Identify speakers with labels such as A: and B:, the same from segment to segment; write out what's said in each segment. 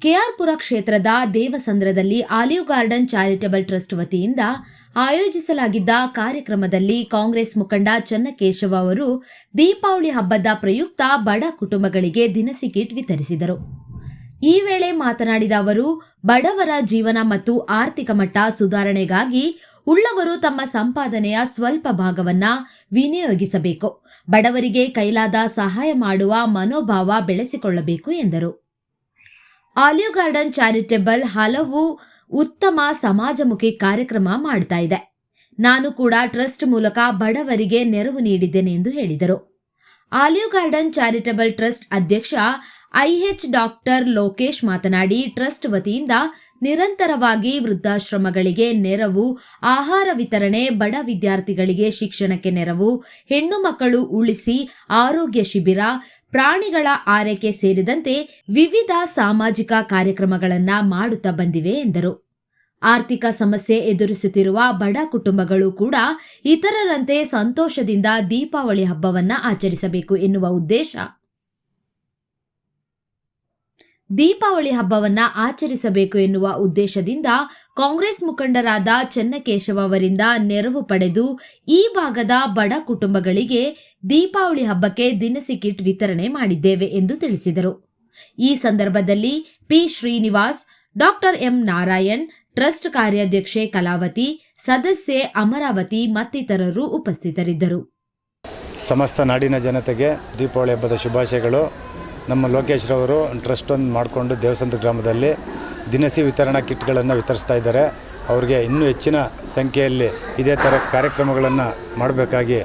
A: ಕೆಆರ್ಪುರ ಕ್ಷೇತ್ರದ ದೇವಸಂದ್ರದಲ್ಲಿ olive garden charitable trust ವತಿಯಿಂದ ಆಯೋಜಿಸಲಾಗಿದ್ದ ಕಾರ್ಯಕ್ರಮದಲ್ಲಿ ಕಾಂಗ್ರೆಸ್ ಮುಖಂಡ ಚನ್ನಕೇಶವ ಅವರು ದೀಪಾವಳಿ ಹಬ್ಬದ ಪ್ರಯುಕ್ತ ಬಡ ಕುಟುಂಬಗಳಿಗೆ ದಿನಸಿ ಕಿಟ್ ವಿತರಿಸಿದರು. ಈ ವೇಳೆ ಮಾತನಾಡಿದ ಅವರು, ಬಡವರ ಜೀವನ ಮತ್ತು ಆರ್ಥಿಕ ಮಟ್ಟ ಸುಧಾರಣೆಗಾಗಿ ಉಳ್ಳವರು ತಮ್ಮ ಸಂಪಾದನೆಯ ಸ್ವಲ್ಪ ಭಾಗವನ್ನ ವಿನಿಯೋಗಿಸಬೇಕು. ಬಡವರಿಗೆ ಕೈಲಾದ ಸಹಾಯ ಮಾಡುವ ಮನೋಭಾವ ಬೆಳೆಸಿಕೊಳ್ಳಬೇಕು ಎಂದರು. ಆಲಿವ್ ಗಾರ್ಡನ್ ಚಾರಿಟೇಬಲ್ ಹಲವು ಉತ್ತಮ ಸಮಾಜಮುಖಿ ಕಾರ್ಯಕ್ರಮ ಮಾಡ್ತಾ ಇದೆ. ನಾನು ಕೂಡ ಟ್ರಸ್ಟ್ ಮೂಲಕ ಬಡವರಿಗೆ ನೆರವು ನೀಡಿದ್ದೇನೆ ಎಂದು ಹೇಳಿದರು. ಆಲಿವ್ ಗಾರ್ಡನ್ ಚಾರಿಟೇಬಲ್ ಟ್ರಸ್ಟ್ ಅಧ್ಯಕ್ಷ ಐಎಚ್ ಡಾಕ್ಟರ್ ಲೋಕೇಶ್ ಮಾತನಾಡಿ, ಟ್ರಸ್ಟ್ ವತಿಯಿಂದ ನಿರಂತರವಾಗಿ ವೃದ್ಧಾಶ್ರಮಗಳಿಗೆ ನೆರವು, ಆಹಾರ ವಿತರಣೆ, ಬಡ ವಿದ್ಯಾರ್ಥಿಗಳಿಗೆ ಶಿಕ್ಷಣಕ್ಕೆ ನೆರವು, ಹೆಣ್ಣು ಮಕ್ಕಳು ಉಳಿಸಿ ಆರೋಗ್ಯ ಶಿಬಿರ ಪ್ರಾಣಿಗಳ ಆರೈಕೆ ಸೇರಿದಂತೆ ವಿವಿಧ ಸಾಮಾಜಿಕ ಕಾರ್ಯಕ್ರಮಗಳನ್ನು ಮಾಡುತ್ತಾ ಬಂದಿವೆ ಎಂದರು. ಆರ್ಥಿಕ ಸಮಸ್ಯೆ ಎದುರಿಸುತ್ತಿರುವ ಬಡ ಕುಟುಂಬಗಳು ಕೂಡ ಇತರರಂತೆ ಸಂತೋಷದಿಂದ ದೀಪಾವಳಿ ಹಬ್ಬವನ್ನು ಆಚರಿಸಬೇಕು ಎನ್ನುವ ಉದ್ದೇಶ. ದೀಪಾವಳಿ ಹಬ್ಬವನ್ನು ಆಚರಿಸಬೇಕು ಎನ್ನುವ ಉದ್ದೇಶದಿಂದ ಕಾಂಗ್ರೆಸ್ ಮುಖಂಡರಾದ ಚನ್ನಕೇಶವ ಅವರಿಂದ ನೆರವು ಪಡೆದು ಈ ಭಾಗದ ಬಡ ಕುಟುಂಬಗಳಿಗೆ ದೀಪಾವಳಿ ಹಬ್ಬಕ್ಕೆ ದಿನಸಿ ಕಿಟ್ ವಿತರಣೆ ಮಾಡಿದ್ದೇವೆ ಎಂದು ತಿಳಿಸಿದರು. ಈ ಸಂದರ್ಭದಲ್ಲಿ P Srinivas doctor M Narayan, trust ಕಾರ್ಯಾಧ್ಯಕ್ಷೆ Kalavati, ಸದಸ್ಯೆ ಅಮರಾವತಿ ಮತ್ತಿತರರು ಉಪಸ್ಥಿತರಿದ್ದರು.
B: ಸಮಸ್ತ ನಾಡಿನ ಜನತೆಗೆ ದೀಪಾವಳಿ ಹಬ್ಬದ ಶುಭಾಶಯಗಳು. ನಮ್ಮ ಲೋಕೇಶ್ರವರು ಟ್ರಸ್ಟ್ ಒಂದು ಮಾಡಿಕೊಂಡು ದೇವಸಂತ ಗ್ರಾಮದಲ್ಲಿ ದಿನಸಿ ವಿತರಣಾ ಕಿಟ್ಗಳನ್ನು ವಿತರಿಸ್ತಾ ಇದ್ದಾರೆ. ಅವ್ರಿಗೆ ಇನ್ನೂ ಹೆಚ್ಚಿನ ಸಂಖ್ಯೆಯಲ್ಲಿ ಇದೇ ಥರ ಕಾರ್ಯಕ್ರಮಗಳನ್ನು ಮಾಡಬೇಕಾಗಿ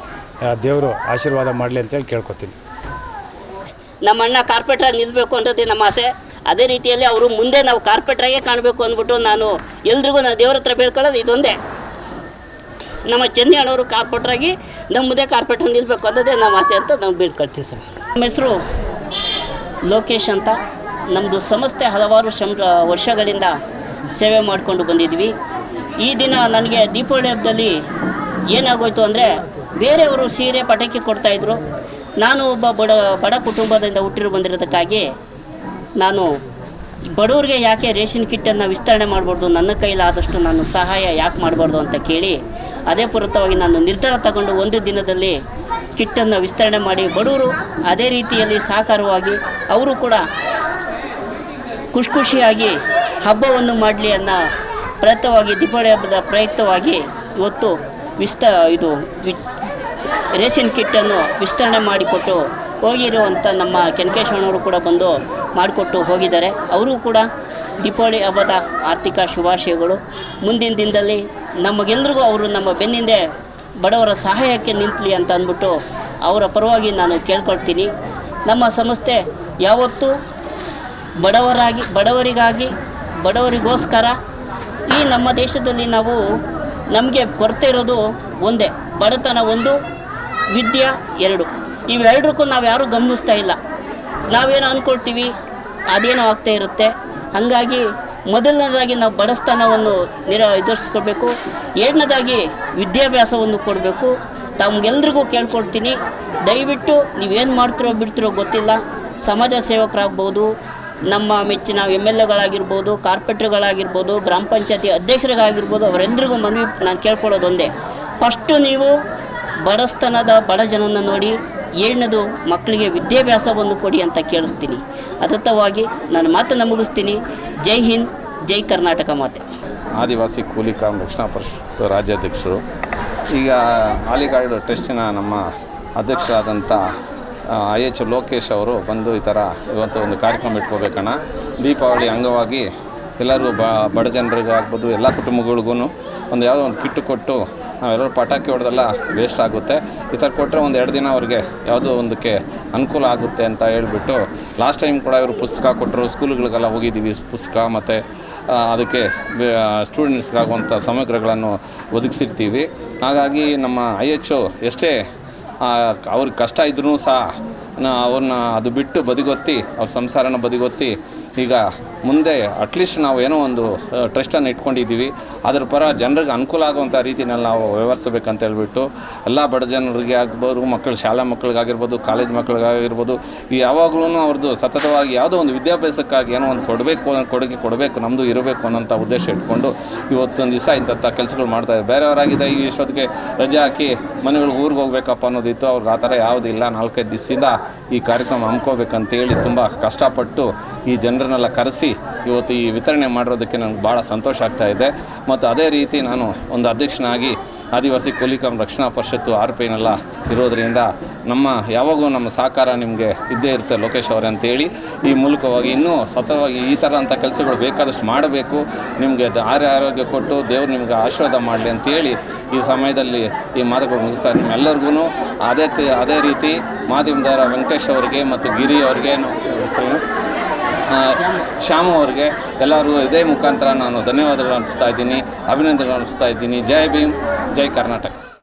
B: ದೇವರು ಆಶೀರ್ವಾದ ಮಾಡಲಿ ಅಂತೇಳಿ ಕೇಳ್ಕೊತೀನಿ.
C: ನಮ್ಮ ಅಣ್ಣ ಕಾರ್ಪೆಟ್ರಾಗಿ ನಿಲ್ಲಬೇಕು ಅನ್ನೋದೇ ನಮ್ಮ ಆಸೆ. ಅದೇ ರೀತಿಯಲ್ಲಿ ಅವರು ಮುಂದೆ ನಾವು ಕಾರ್ಪೆಟ್ರಾಗೆ ಕಾಣಬೇಕು ಅಂದ್ಬಿಟ್ಟು ನಾನು ಎಲ್ರಿಗೂ ನಾನು ದೇವ್ರ ಹತ್ರ ಬೇಡ್ಕೊಳ್ಳೋದು ಇದೊಂದೇ. ನಮ್ಮ ಚೆನ್ನಿ ಅಣ್ಣವರು ಕಾರ್ಪೆಟ್ರಾಗಿ ನಮ್ಮ ಮುಂದೆ ಕಾರ್ಪೆಟ್ರಾಗಿ ನಿಲ್ಲಬೇಕು ಅನ್ನೋದೇ ನಮ್ಮ ಆಸೆ ಅಂತ ನಾವು ಬೇಡ್ಕೊಳ್ತೀವಿ ಸರ್. ನಮ್ಮ ಹೆಸರು ಲೋಕೇಶ್ ಅಂತ. ನಮ್ಮದು ಸಂಸ್ಥೆ ಹಲವಾರು ಶಂ ವರ್ಷಗಳಿಂದ ಸೇವೆ ಮಾಡಿಕೊಂಡು ಬಂದಿದ್ವಿ. ಈ ದಿನ ನನಗೆ ದೀಪಾವಳಿ ಹಬ್ಬದಲ್ಲಿ ಏನಾಗೋಯ್ತು ಅಂದರೆ ಬೇರೆಯವರು ಸೀರೆ ಪಟಾಕಿ ಕೊಡ್ತಾಯಿದ್ರು ನಾನು ಒಬ್ಬ ಬಡ ಬಡ ಕುಟುಂಬದಿಂದ ಹುಟ್ಟಿರು ಬಂದಿರೋದಕ್ಕಾಗಿ ನಾನು ಬಡವ್ರಿಗೆ ಯಾಕೆ ರೇಷನ್ ಕಿಟ್ಟನ್ನು ವಿಸ್ತರಣೆ ಮಾಡಬಾರ್ದು, ನನ್ನ ಕೈಲಾದಷ್ಟು ನಾನು ಸಹಾಯ ಯಾಕೆ ಮಾಡಬಾರ್ದು ಅಂತ ಕೇಳಿ ಅದೇ ಪೂರಕವಾಗಿ ನಾನು ನಿರ್ಧಾರ ತಗೊಂಡು ಒಂದು ದಿನದಲ್ಲಿ ಕಿಟ್ಟನ್ನು ವಿಸ್ತರಣೆ ಮಾಡಿ ಬಡವರು ಅದೇ ರೀತಿಯಲ್ಲಿ ಸಹಕಾರವಾಗಿ ಅವರು ಕೂಡ ಖುಷಿ ಖುಷಿಯಾಗಿ ಹಬ್ಬವನ್ನು ಮಾಡಲಿ ಅನ್ನೋ ಪ್ರಯತ್ನವಾಗಿ ದೀಪಾವಳಿ ಹಬ್ಬದ ಪ್ರಯುಕ್ತವಾಗಿ ಇವತ್ತು ವಿಸ್ತ ಇದು ವಿ ರೇಷನ್ ಕಿಟ್ಟನ್ನು ವಿಸ್ತರಣೆ ಮಾಡಿಕೊಟ್ಟು ಹೋಗಿರುವಂಥ ನಮ್ಮ ಕೆನಕೇಶ್ವರನವರು ಕೂಡ ಬಂದು ಮಾಡಿಕೊಟ್ಟು ಹೋಗಿದ್ದಾರೆ. ಅವರು ಕೂಡ ದೀಪಾವಳಿ ಹಬ್ಬದ ಆರ್ಥಿಕ ಶುಭಾಶಯಗಳು. ಮುಂದಿನ ದಿನದಲ್ಲಿ ನಮಗೆಲ್ಲರಿಗೂ ಅವರು ನಮ್ಮ ಬೆನ್ನಿಂದೆ ಬಡವರ ಸಹಾಯಕ್ಕೆ ನಿಂತಲಿ ಅಂತ ಅಂದ್ಬಿಟ್ಟು ಅವರ ಪರವಾಗಿ ನಾನು ಕೇಳ್ಕೊಳ್ತೀನಿ. ನಮ್ಮ ಸಂಸ್ಥೆ ಯಾವತ್ತೂ ಬಡವರಾಗಿ, ಬಡವರಿಗಾಗಿ, ಬಡವರಿಗೋಸ್ಕರ ಈ ನಮ್ಮ ದೇಶದಲ್ಲಿ ನಾವು ನಮಗೆ ಕೊರತೆ ಇರೋದು ಒಂದೇ, ಬಡತನ ಒಂದು, ವಿದ್ಯೆ ಎರಡು. ಇವೆರಡಕ್ಕೂ ನಾವು ಯಾರೂ ಗಮನಿಸ್ತಾ ಇಲ್ಲ. ನಾವೇನು ಅಂದ್ಕೊಳ್ತೀವಿ ಅದೇನೋ ಆಗ್ತಾ ಇರುತ್ತೆ. ಹಾಗಾಗಿ ಮೊದಲನೇದಾಗಿ ನಾವು ಬಡಸ್ತನವನ್ನು ನಿರ ಎದುರಿಸ್ಕೊಡ್ಬೇಕು ಎರಡನೇದಾಗಿ ವಿದ್ಯಾಭ್ಯಾಸವನ್ನು ಕೊಡಬೇಕು. ತಮಗೆಲ್ರಿಗೂ ಕೇಳ್ಕೊಳ್ತೀನಿ. ದಯವಿಟ್ಟು ನೀವೇನು ಮಾಡ್ತಿರೋ ಬಿಡ್ತಿರೋ ಗೊತ್ತಿಲ್ಲ. ಸಮಾಜ ಸೇವಕರಾಗ್ಬೋದು ನಮ್ಮ ಮೆಚ್ಚಿನ ಎಂ ಎಲ್ ಎಗಳಾಗಿರ್ಬೋದು ಕಾರ್ಪೆಟ್ರ್ಗಳಾಗಿರ್ಬೋದು, ಗ್ರಾಮ ಪಂಚಾಯತಿ ಅಧ್ಯಕ್ಷರಿಗಾಗಿರ್ಬೋದು ಅವರೆಲ್ಲರಿಗೂ ಮನವಿ ನಾನು ಕೇಳ್ಕೊಳ್ಳೋದು ಒಂದೇ. ಫಸ್ಟು ನೀವು ಬಡಸ್ತನದ ಬಡ ಜನನ ನೋಡಿ, ಏಳನೇದು ಮಕ್ಕಳಿಗೆ ವಿದ್ಯಾಭ್ಯಾಸವನ್ನು ಕೊಡಿ ಅಂತ ಕೇಳಿಸ್ತೀನಿ. ಅದತ್ತವಾಗಿ ನಾನು ಮಾತನ್ನು ಮುಗಿಸ್ತೀನಿ. ಜೈ ಹಿಂದ್, ಜೈ ಕರ್ನಾಟಕ ಮಾತೆ.
D: ಆದಿವಾಸಿ ಕೂಲಿ ರಕ್ಷಣಾ ಪರಿಷತ್ ರಾಜ್ಯಾಧ್ಯಕ್ಷರು. ಈಗ ಆಲಿಗಾಡು ಟ್ರಸ್ಟಿನ ನಮ್ಮ ಅಧ್ಯಕ್ಷರಾದಂಥ ಐ ಎಚ್ ಲೋಕೇಶ್ ಅವರು ಬಂದು ಈ ಥರ ಇವತ್ತು ಒಂದು ಕಾರ್ಯಕ್ರಮ ಇಟ್ಕೋಬೇಕಣ್ಣ. ದೀಪಾವಳಿ ಅಂಗವಾಗಿ ಎಲ್ಲರಿಗೂ ಬ, ಬಡ ಜನರಿಗಾಗ್ಬೋದು ಎಲ್ಲ ಕುಟುಂಬಗಳಿಗೂ ಒಂದು ಯಾವುದೋ ಒಂದು ಕಿಟ್ಟು ಕೊಟ್ಟು ನಾವೆಲ್ಲರೂ ಪಟಾಕಿ ಹೊಡೆದೆಲ್ಲ ವೇಸ್ಟ್ ಆಗುತ್ತೆ. ಈ ಥರ ಕೊಟ್ಟರೆ ಒಂದು ಎರಡು ದಿನ ಅವ್ರಿಗೆ ಯಾವುದೋ ಒಂದಕ್ಕೆ ಅನುಕೂಲ ಆಗುತ್ತೆ ಅಂತ ಹೇಳಿಬಿಟ್ಟು ಲಾಸ್ಟ್ ಟೈಮ್ ಕೂಡ ಇವರು ಪುಸ್ತಕ ಕೊಟ್ಟರು. ಸ್ಕೂಲ್ಗಳಿಗೆಲ್ಲ ಹೋಗಿದ್ದೀವಿ, ಪುಸ್ತಕ ಮತ್ತು ಅದಕ್ಕೆ ಸ್ಟೂಡೆಂಟ್ಸ್ಗಾಗುವಂಥ ಸಮಗ್ರಗಳನ್ನು ಒದಗಿಸಿರ್ತೀವಿ. ಹಾಗಾಗಿ ನಮ್ಮ ಐ ಎಚ್ ಎಷ್ಟೇ ಅವ್ರಿಗೆ ಕಷ್ಟ ಇದ್ರೂ ಸಹ ಅವ್ರನ್ನ ಅದು ಬಿಟ್ಟು ಬದಿಗೊತ್ತಿ ಅವ್ರ ಸಂಸಾರನ ಬದಿಗೊತ್ತಿ ಈಗ ಮುಂದೆ ಅಟ್ಲೀಸ್ಟ್ ನಾವು ಏನೋ ಒಂದು ಟ್ರಸ್ಟನ್ನು ಇಟ್ಕೊಂಡಿದ್ದೀವಿ. ಅದ್ರ ಪರ ಜನರಿಗೆ ಅನುಕೂಲ ಆಗುವಂಥ ರೀತಿನಲ್ಲಿ ನಾವು ವ್ಯವಹರಿಸಬೇಕಂತ ಹೇಳ್ಬಿಟ್ಟು, ಎಲ್ಲ ಬಡ ಜನರಿಗೆ ಆಗ್ಬೋದು, ಮಕ್ಕಳು ಶಾಲಾ ಮಕ್ಕಳಿಗಾಗಿರ್ಬೋದು ಕಾಲೇಜ್ ಮಕ್ಕಳಿಗಾಗಿರ್ಬೋದು, ಈ ಯಾವಾಗಲೂ ಅವ್ರದ್ದು ಸತತವಾಗಿ ಯಾವುದೋ ಒಂದು ವಿದ್ಯಾಭ್ಯಾಸಕ್ಕಾಗಿ ಏನೋ ಒಂದು ಕೊಡಬೇಕು ಕೊಡುಗೆ ಕೊಡಬೇಕು ನಮ್ಮದು ಇರಬೇಕು ಅನ್ನೋಂಥ ಉದ್ದೇಶ ಇಟ್ಕೊಂಡು ಇವತ್ತೊಂದು ದಿವಸ ಇಂಥ ಕೆಲಸಗಳು ಮಾಡ್ತಾಯಿದ್ದಾರೆ ಬೇರೆಯವರಾಗಿದ್ದ ಈ ಇಷ್ಟೊತ್ತಿಗೆ ರಜೆ ಹಾಕಿ ಮನೆಗಳಿಗೆ ಊರಿಗೆ ಹೋಗ್ಬೇಕಪ್ಪ ಅನ್ನೋದಿತ್ತು, ಅವ್ರಿಗೆ ಆ ಥರ ಯಾವುದಿಲ್ಲ ನಾಲ್ಕೈದು ದಿವಸದಿಂದ ಈ ಕಾರ್ಯಕ್ರಮ ಹಮ್ಕೋಬೇಕಂತೇಳಿ ತುಂಬ ಕಷ್ಟಪಟ್ಟು ಈ ಜನರನ್ನೆಲ್ಲ ಕರೆಸಿ ಇವತ್ತು ಈ ವಿತರಣೆ ಮಾಡಿರೋದಕ್ಕೆ ನನಗೆ ಭಾಳ ಸಂತೋಷ ಆಗ್ತಾ ಇದೆ. ಮತ್ತು ಅದೇ ರೀತಿ ನಾನು ಒಂದು ಅಧ್ಯಕ್ಷನಾಗಿ ಆದಿವಾಸಿ ಕೂಲಿಕಾಂ ರಕ್ಷಣಾ ಪರಿಷತ್ತು ಆರ್ ಪಿ ಐನೆಲ್ಲ ಇರೋದರಿಂದ ನಮ್ಮ ಯಾವಾಗೂ ನಮ್ಮ ಸಹಕಾರ ನಿಮಗೆ ಇದ್ದೇ ಇರುತ್ತೆ ಲೋಕೇಶ್ ಅವರೇ ಅಂತೇಳಿ ಈ ಮೂಲಕವಾಗಿ ಇನ್ನೂ ಸತತವಾಗಿ ಈ ಥರ ಅಂಥ ಕೆಲಸಗಳು ಬೇಕಾದಷ್ಟು ಮಾಡಬೇಕು. ನಿಮಗೆ ಆರ್ಯ ಆರೋಗ್ಯ ಕೊಟ್ಟು ದೇವರು ನಿಮ್ಗೆ ಆಶೀರ್ವಾದ ಮಾಡಲಿ ಅಂತೇಳಿ ಈ ಸಮಯದಲ್ಲಿ ಈ ಮಾತುಗಳು ಮುಗಿಸ್ತಾ ನಿಮ್ಮೆಲ್ಲರಿಗೂ ಅದೇ ಅದೇ ರೀತಿ ಮಾಧ್ಯಮದಾರ ವೆಂಕಟೇಶ್ ಅವರಿಗೆ ಮತ್ತು ಗಿರಿ ಅವ್ರಿಗೆ ನಾವು ಶ್ಯಾಮು ಅವ್ರಿಗೆ ಎಲ್ಲರೂ ಇದೇ ಮುಖಾಂತರ ನಾನು ಧನ್ಯವಾದಗಳು ಅರ್ಪಿಸ್ತಾ ಇದ್ದೀನಿ, ಅಭಿನಂದನೆಗಳು ಅರ್ಪಿಸ್ತಾ ಇದ್ದೀನಿ. ಜೈ ಭೀಮ್, ಜೈ ಕರ್ನಾಟಕ.